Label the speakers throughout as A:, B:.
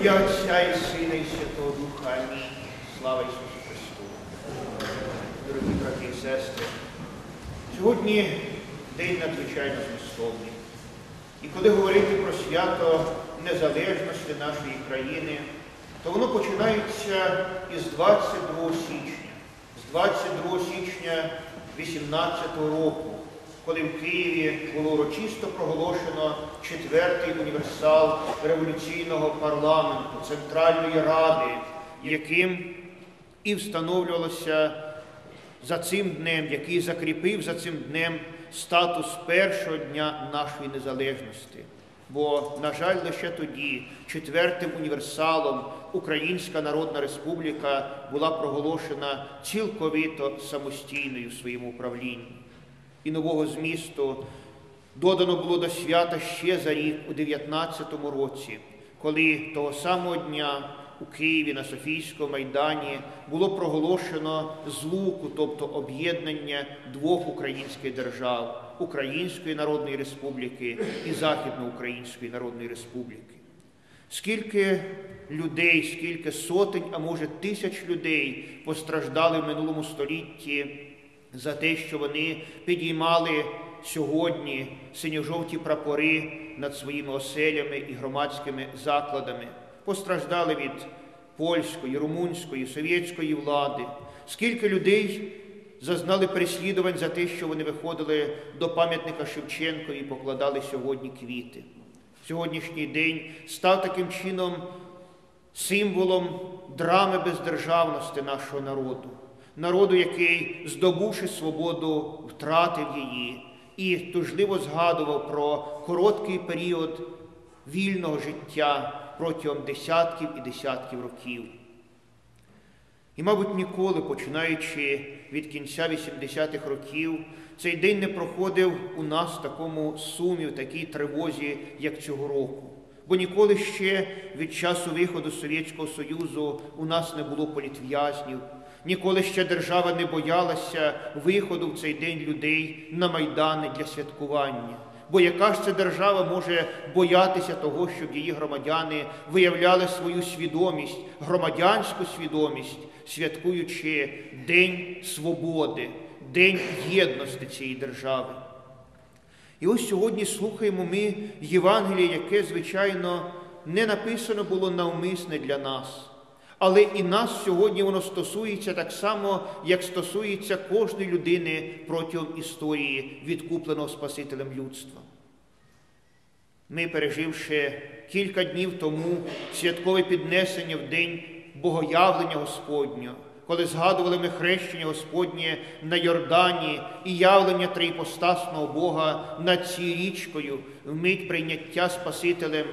A: ім'я Отця і Сина, і Святого Духа. Слава Ісусу Христу. Дорогі брати і сестри, сьогодні день надзвичайно змістовний. І коли говорити про свято незалежності нашої країни, то воно починається із 22 січня, з 22 січня 18 року, коли в Києві було урочисто проголошено четвертий універсал революційного парламенту, Центральної Ради, яким і встановлювалося за цим днем, який закріпив за цим днем статус першого дня нашої незалежності. Бо, на жаль, лише тоді, четвертим універсалом, Українська Народна Республіка була проголошена цілковито самостійною в своєму управлінні. І нового змісту додано було до свята ще за рік у 19-му році, коли того самого дня у Києві на Софійському майдані було проголошено злуку, тобто об'єднання двох українських держав Української Народної Республіки і Західноукраїнської Народної Республіки. Скільки людей, скільки сотень, а може тисяч людей постраждали в минулому столітті за те, що вони підіймали сьогодні синьо-жовті прапори над своїми оселями і громадськими закладами, постраждали від польської, румунської, совєтської влади, скільки людей зазнали переслідувань за те, що вони виходили до пам'ятника Шевченко і покладали сьогодні квіти. Сьогоднішній день став таким чином символом драми бездержавності нашого народу, народу, який, здобувши свободу, втратив її і тужливо згадував про короткий період вільного життя протягом десятків і десятків років. І, мабуть, ніколи, починаючи від кінця 80-х років, цей день не проходив у нас в такому сумі, в такій тривозі, як цього року. Бо ніколи ще від часу виходу Совєтського Союзу у нас не було політв'язнів, ніколи ще держава не боялася виходу в цей день людей на майдани для святкування. Бо яка ж це держава може боятися того, щоб її громадяни виявляли свою свідомість, громадянську свідомість, святкуючи День свободи, День єдності цієї держави? І ось сьогодні слухаємо ми Євангеліє, яке, звичайно, не написано було навмисне для нас. Але і нас сьогодні воно стосується так само, як стосується кожної людини протягом історії, відкупленого Спасителем людства. Ми, переживши кілька днів тому святкове піднесення в день богоявлення Господнього, коли згадували ми хрещення Господнє на Йордані і явлення триіпостасного Бога над цією річкою, вмить прийняття Спасителем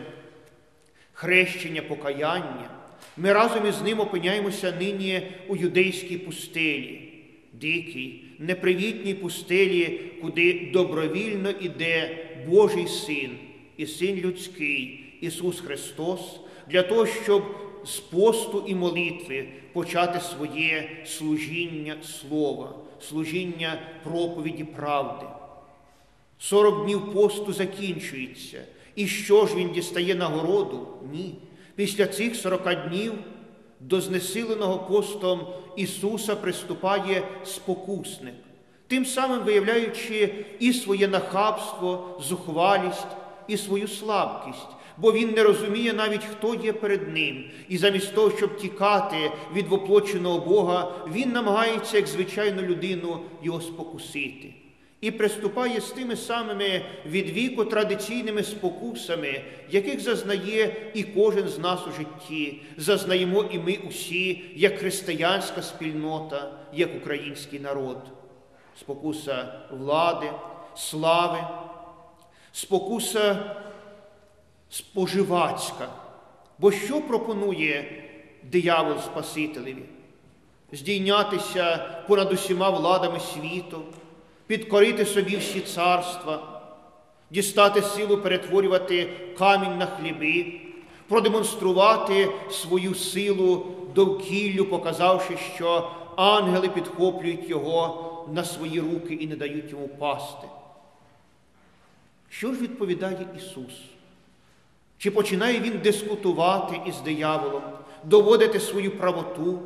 A: хрещення покаяння. Ми разом із ним опиняємося нині у юдейській пустелі, дикій, непривітній пустелі, куди добровільно іде Божий син і син людський, Ісус Христос, для того, щоб з посту і молитви почати своє служіння слова, служіння проповіді правди. Сорок днів посту закінчується. І що ж він дістає нагороду? Ні. Після цих сорока днів до знесиленого постом Ісуса приступає спокусник, тим самим виявляючи і своє нахабство, зухвалість, і свою слабкість, бо він не розуміє навіть, хто є перед ним. І замість того, щоб тікати від воплоченого Бога, він намагається, як звичайну людину, його спокусити і приступає з тими самими від віку традиційними спокусами, яких зазнає і кожен з нас у житті, зазнаємо і ми усі, як християнська спільнота, як український народ, спокуса влади, слави, спокуса споживацька. Бо що пропонує диявол Спасителеві? Здійнятися понад усіма владами світу підкорити собі всі царства, дістати силу перетворювати камінь на хліби, продемонструвати свою силу довкіллю, показавши, що ангели підхоплюють його на свої руки і не дають йому пасти. Що ж відповідає Ісус? Чи починає він дискутувати із дияволом, доводити свою правоту?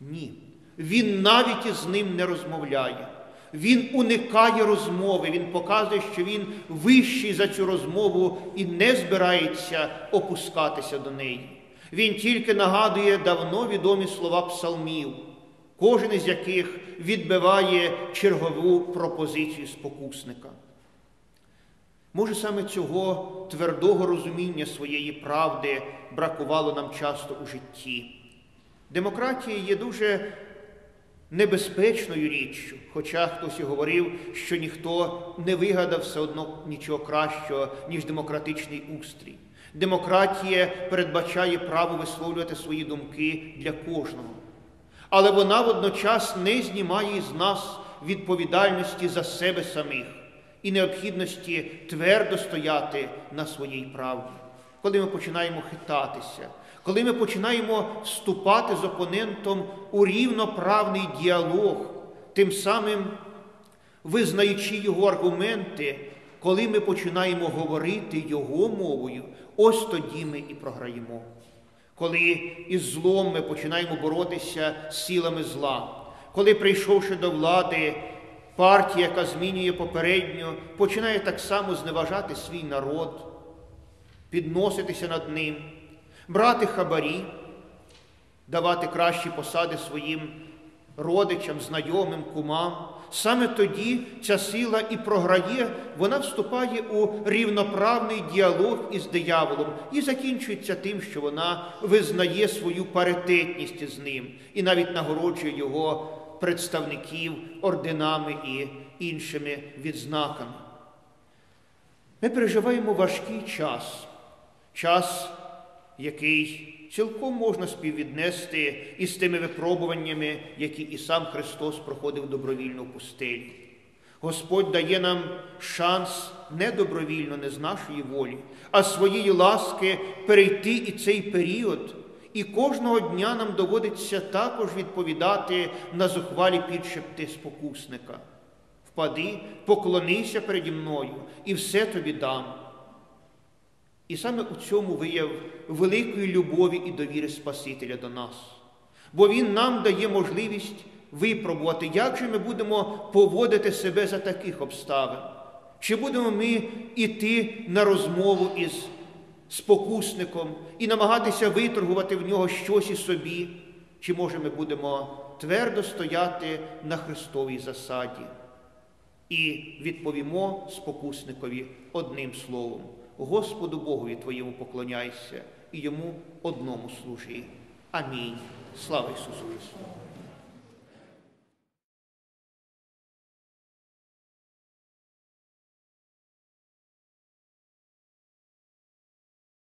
A: Ні. Він навіть із ним не розмовляє. Він уникає розмови, він показує, що він вищий за цю розмову і не збирається опускатися до неї. Він тільки нагадує давно відомі слова псалмів, кожен із яких відбиває чергову пропозицію спокусника. Може, саме цього твердого розуміння своєї правди бракувало нам часто у житті. Демократія є дуже небезпечною річчю, хоча хтось і говорив, що ніхто не вигадав все одно нічого кращого, ніж демократичний устрій. Демократія передбачає право висловлювати свої думки для кожного. Але вона водночас не знімає із нас відповідальності за себе самих і необхідності твердо стояти на своїй правді. Коли ми починаємо хитатися, коли ми починаємо вступати з опонентом у рівноправний діалог, тим самим визнаючи його аргументи, коли ми починаємо говорити його мовою, ось тоді ми і програємо. Коли із злом ми починаємо боротися з силами зла, коли, прийшовши до влади, партія, яка змінює попередню, починає так само зневажати свій народ, підноситися над ним, брати хабарі, давати кращі посади своїм родичам, знайомим, кумам. Саме тоді ця сила і програє, вона вступає у рівноправний діалог із дияволом і закінчується тим, що вона визнає свою паритетність з ним і навіть нагороджує його представників орденами і іншими відзнаками. Ми переживаємо важкий час, час, який цілком можна співвіднести із тими випробуваннями, які і сам Христос проходив добровільно в пустелі. Господь дає нам шанс не добровільно, не з нашої волі, а своєї ласки перейти і цей період. І кожного дня нам доводиться також відповідати на зухвалі підшепти спокусника. Впади, поклонися переді мною, і все тобі дам. І саме у цьому вияв великої любові і довіри Спасителя до нас. Бо Він нам дає можливість випробувати, як же ми будемо поводити себе за таких обставин. Чи будемо ми йти на розмову із спокусником і намагатися виторгувати в нього щось і собі, чи може ми будемо твердо стояти на Христовій засаді і відповімо спокусникові одним словом. Господу Богові Твоєму поклоняйся і йому одному служи. Амінь. Слава Ісусу Христу!